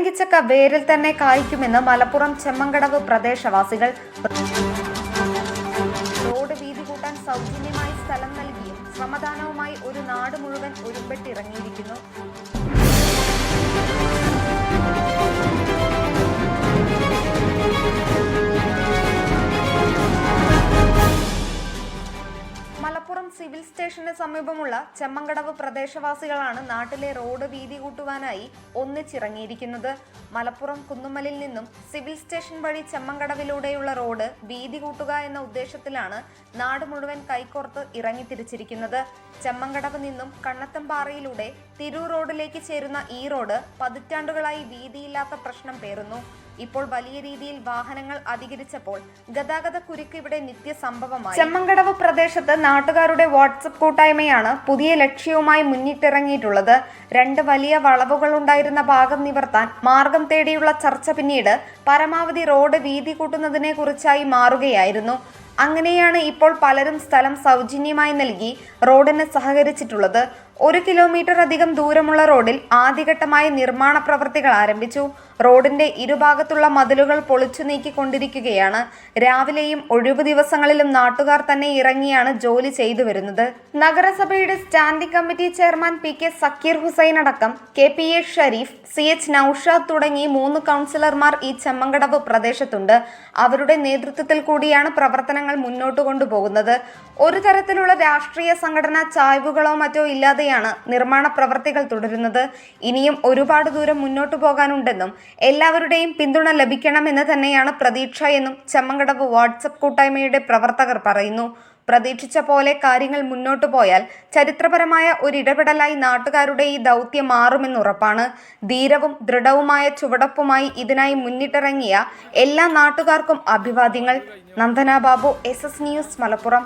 പരങ്കിച്ചക്ക വേരിൽ തന്നെ കായ്ക്കുമെന്ന് മലപ്പുറം ചെമ്മങ്കടവ് പ്രദേശവാസികൾ റോഡ് വീതി കൂട്ടാൻ സൗജന്യമായി സ്ഥലം നൽകിയും ശ്രമദാനവുമായി ഒരു നാട് മുഴുവൻ ഒരുമ്പെട്ടിറങ്ങിയിരിക്കുന്നു. മലപ്പുറം സിവിൽ സ്റ്റേഷന് സമീപമുള്ള ചെമ്മങ്കടവ് പ്രദേശവാസികളാണ് നാട്ടിലെ റോഡ് വീതി കൂട്ടുവാനായി ഒന്നിച്ചിറങ്ങിയിരിക്കുന്നത്. മലപ്പുറം കുന്നുമലിൽ നിന്നും സിവിൽ സ്റ്റേഷൻ വഴി ചെമ്മങ്കടവിലൂടെയുള്ള റോഡ് വീതി കൂട്ടുക എന്ന ഉദ്ദേശത്തിലാണ് നാട് മുഴുവൻ കൈകോർത്ത് ഇറങ്ങിത്തിരിച്ചിരിക്കുന്നത്. ചെമ്മങ്കടവ് നിന്നും കണ്ണത്തമ്പാറയിലൂടെ തിരൂർ റോഡിലേക്ക് ചേരുന്ന ഈ റോഡ് പതിറ്റാണ്ടുകളായി വീതിയില്ലാത്ത പ്രശ്നം പേറുന്നു. ഇപ്പോൾ വലിയ രീതിയിൽ വാഹനങ്ങൾ അധികരിച്ചപ്പോൾ ഗതാഗത കുരുക്ക് ഇവിടെ നിത്യസംഭവമായി. ചെമ്മങ്കടവ് പ്രദേശത്ത് നാട്ടുകാരുടെ വാട്സപ്പ് കൂട്ടായ്മയാണ് പുതിയ ലക്ഷ്യവുമായി മുന്നിട്ടിറങ്ങിയിട്ടുള്ളത്. രണ്ട് വലിയ വളവുകൾ ഉണ്ടായിരുന്ന ഭാഗം നിവർത്താൻ മാർഗം തേടിയുള്ള ചർച്ച പിന്നീട് പരമാവധി റോഡ് വീതി കൂട്ടുന്നതിനെ കുറിച്ചായി മാറുകയായിരുന്നു. അങ്ങനെയാണ് ഇപ്പോൾ പലരും സ്ഥലം സൗജന്യമായി നൽകി റോഡിന് സഹകരിച്ചിട്ടുള്ളത്. ഒരു കിലോമീറ്റർ അധികം ദൂരമുള്ള റോഡിൽ ആദ്യഘട്ടമായി നിർമ്മാണ പ്രവൃത്തികൾ ആരംഭിച്ചു. റോഡിന്റെ ഇരുഭാഗത്തുള്ള മതിലുകൾ പൊളിച്ചു നീക്കിക്കൊണ്ടിരിക്കുകയാണ്. രാവിലെയും ഒഴിവു ദിവസങ്ങളിലും നാട്ടുകാർ തന്നെ ഇറങ്ങിയാണ് ജോലി ചെയ്തു വരുന്നത്. നഗരസഭയുടെ standing committee chairman P K Zakir Hussain അടക്കം K P A Sharif C H Naushad തുടങ്ങി മൂന്ന് കൗൺസിലർമാർ ഈ ചെമ്മങ്കടവ് പ്രദേശത്തുണ്ട്. അവരുടെ നേതൃത്വത്തിൽ കൂടിയാണ് പ്രവർത്തനങ്ങൾ മുന്നോട്ട് കൊണ്ടുപോകുന്നത്. ഒരു തരത്തിലുള്ള രാഷ്ട്രീയ സംഘടനാ ചായ്വുകളോ മറ്റോ ഇല്ലാതെയാണ് നിർമ്മാണ പ്രവർത്തികൾ തുടരുന്നത്. ഇനിയും ഒരുപാട് ദൂരം മുന്നോട്ടു പോകാനുണ്ടെന്നും എല്ലാവരുടെയും പിന്തുണ ലഭിക്കണമെന്ന് തന്നെയാണ് പ്രതീക്ഷ എന്നും ചമ്മങ്കടവ് വാട്സപ്പ് കൂട്ടായ്മയുടെ പ്രവർത്തകർ പറയുന്നു. പ്രതീക്ഷിച്ച പോലെ കാര്യങ്ങൾ മുന്നോട്ടു പോയാൽ ചരിത്രപരമായ ഒരിടപെടലായി നാട്ടുകാരുടെ ഈ ദൗത്യം മാറുമെന്നുറപ്പാണ് ധീരവും ദൃഢവുമായ ചുവടപ്പുമായി ഇതിനായി മുന്നിട്ടിറങ്ങിയ എല്ലാ നാട്ടുകാർക്കും അഭിവാദ്യങ്ങൾ. Nandana Babu S news Malappuram.